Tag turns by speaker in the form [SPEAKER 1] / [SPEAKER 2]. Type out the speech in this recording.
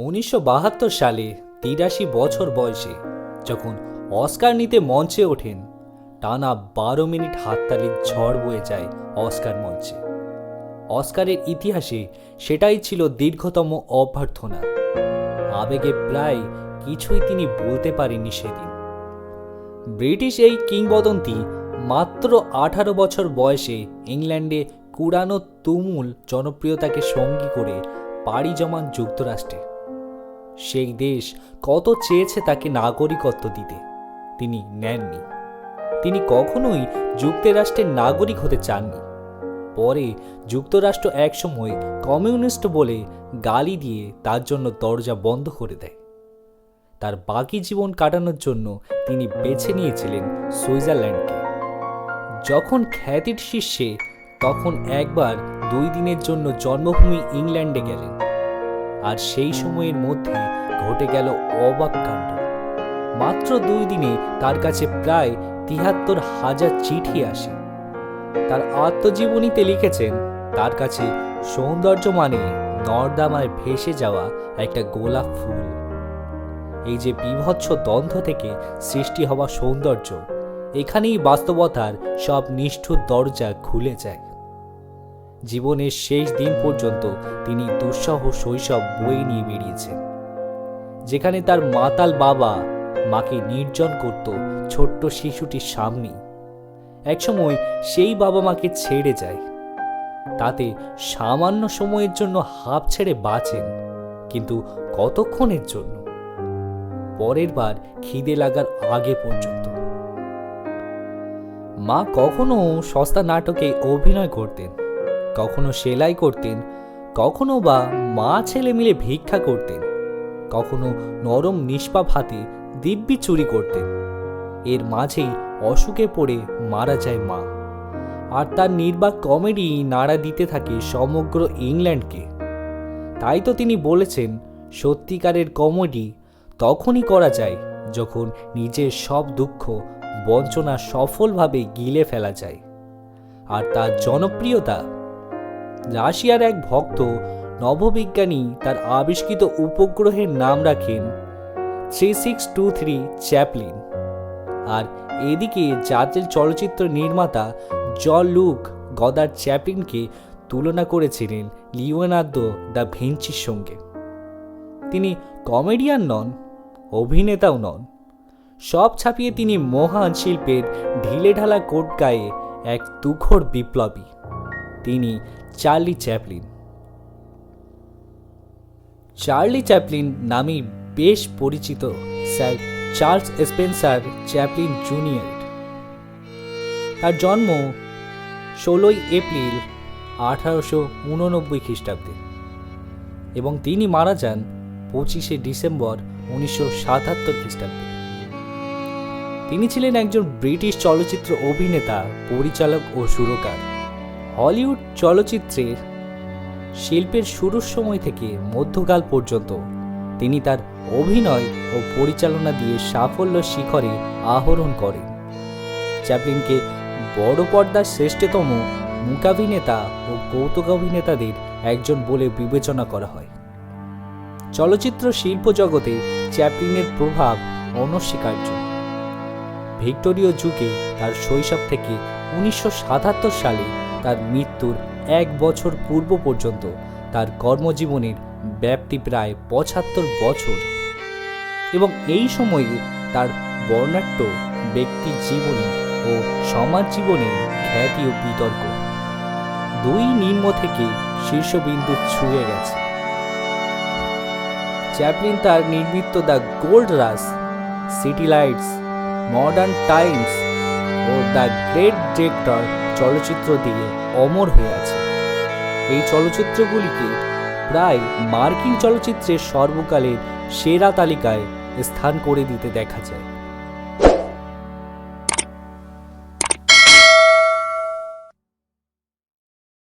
[SPEAKER 1] উনিশশো বাহাত্তর সালে তিরাশি বছর বয়সে যখন অস্কার নিতে মঞ্চে ওঠেন, টানা বারো মিনিট হাততালির ঝড় বয়ে যায় অস্কার মঞ্চে। অস্কারের ইতিহাসে সেটাই ছিল দীর্ঘতম অভ্যর্থনা। আবেগে প্রায় কিছুই তিনি বলতে পারেননি সেদিন। ব্রিটিশ এই কিংবদন্তি মাত্র আঠারো বছর বয়সে ইংল্যান্ডে কুড়ানো তুমুল জনপ্রিয়তাকে সঙ্গী করে পাড়ি জমান যুক্তরাষ্ট্রে। সেই দেশ কত চেয়েছে তাকে নাগরিকত্ব দিতে। তিনি নেননি। তিনি কখনোই যুক্তরাষ্ট্রের নাগরিক হতে চাননি। পরে যুক্তরাষ্ট্র একসময় কমিউনিস্ট বলে গালি দিয়ে তার জন্য দরজা বন্ধ করে দেয়। তার বাকি জীবন কাটানোর জন্য তিনি বেছে নিয়েছিলেন সুইজারল্যান্ডকে। যখন খ্যাতির শীর্ষে, তখন একবার দুই দিনের জন্য জন্মভূমি ইংল্যান্ডে গেলেন। আর সেই সময়ের মধ্যে ঘটে গেল অবাক কাণ্ড। মাত্র দুই দিনে তার কাছে প্রায় তিয়াত্তর হাজার চিঠি আসে। তার আত্মজীবনীতে লিখেছেন, তার কাছে সৌন্দর্য মানে নর্দামায় ভেসে যাওয়া একটা গোলাপ ফুল। এই যে বিভৎস দ্বন্দ্ব থেকে সৃষ্টি হওয়া সৌন্দর্য, এখানেই বাস্তবতার সব নিষ্ঠুর দরজা খুলে যায়। জীবনের শেষ দিন পর্যন্ত তিনি দুঃসহ শৈশব বয়ে নিয়ে বেরিয়েছেন যেখানে তার মাতাল বাবা মাকে নির্জন করত ছোট্ট শিশুটির সামনেই। একসময় সেই বাবা মাকে ছেড়ে যায়। তাতে সামান্য সময়ের জন্য হাঁপ ছেড়ে বাঁচেন, কিন্তু কতক্ষণের জন্য? পরের বার খিদে লাগার আগে পর্যন্ত। মা কখনো সস্তা নাটকে অভিনয় করতেন। কখনো সেলাই করতেন, কখনো বা মা ছেলে মিলে ভিক্ষা করতেন, কখনো নরম নিষ্পাপ হাতে দিব্যি চুরি করতেন। এর মাঝেই অসুখে পড়ে মারা যায় মা। আর তার নির্বাক কমেডি নাড়া দিতে থাকে সমগ্র ইংল্যান্ডকে। তাই তো তিনি বলেছেন, সত্যিকারের কমেডি তখনই করা যায় যখন নিজের সব দুঃখ বঞ্চনা সফলভাবে গিলে ফেলা যায়। আর তার জনপ্রিয়তা রাশিয়ার এক ভক্ত নববিজ্ঞানী তার আবিষ্কৃত উপগ্রহের নাম রাখেন three six two three Chaplin. আর এদিকে জাতীয় চলচ্চিত্র নির্মাতা জল লুক গদার চ্যাপলিনকে তুলনা করেছিলেন লিওনার্দো দ্য ভিঞ্চির সঙ্গে। তিনি কমেডিয়ান নন, অভিনেতাও নন। সব ছাপিয়ে তিনি মহান শিল্পের ঢিলেঢালা কোট গায়ে এক তুখর বিপ্লবী। তিনি চার্লি চ্যাপলিন। চার্লি চ্যাপলিন নামেই বেশ পরিচিত sir Charles Spencer Chaplin junior. তার জন্ম ষোলোই এপ্রিল আঠারোশো উননব্বই খ্রিস্টাব্দে এবং তিনি মারা যান পঁচিশে ডিসেম্বর উনিশশো সাতাত্তর খ্রিস্টাব্দে। তিনি ছিলেন একজন ব্রিটিশ চলচ্চিত্র অভিনেতা, পরিচালক ও সুরকার। হলিউড চলচ্চিত্রের শিল্পের শুরুর সময় থেকে মধ্যকাল পর্যন্ত তিনি তার অভিনয় ও পরিচালনা দিয়ে সাফল্য শিখরে আহরণ করেন। চ্যাপলিনকে বড় পর্দার শ্রেষ্ঠতম মূকাভিনেতা ও কৌতুক অভিনেতাদের একজন বলে বিবেচনা করা হয়। চলচ্চিত্র শিল্প জগতে চ্যাপলিনের প্রভাব অনস্বীকার্য। ভিক্টোরীয় যুগে তার শৈশব থেকে উনিশশো সাতাত্তর সালে তার মৃত্যুর এক বছর পূর্ব পর্যন্ত তার কর্মজীবনের ব্যাপ্তি প্রায় পঁচাত্তর বছর। এবং এই সময়ে তার বর্ণাঢ্য ব্যক্তি জীবনী ও সমাজ জীবনে খ্যাতি ও বিতর্ক। দুই নিম্ন থেকে শীর্ষবিন্দু ছুঁয়ে গেছে। চ্যাপলিন তার নির্মিত the gold rush, city lights, modern times O the great dictator চলচ্চিত্র দিয়ে অমর হয়ে আছে। এই চলচ্চিত্রগুলিকে প্রায় মার্কিন চলচ্চিত্রের সর্বকালের সেরা তালিকায় স্থান করে দিতে দেখা যায়।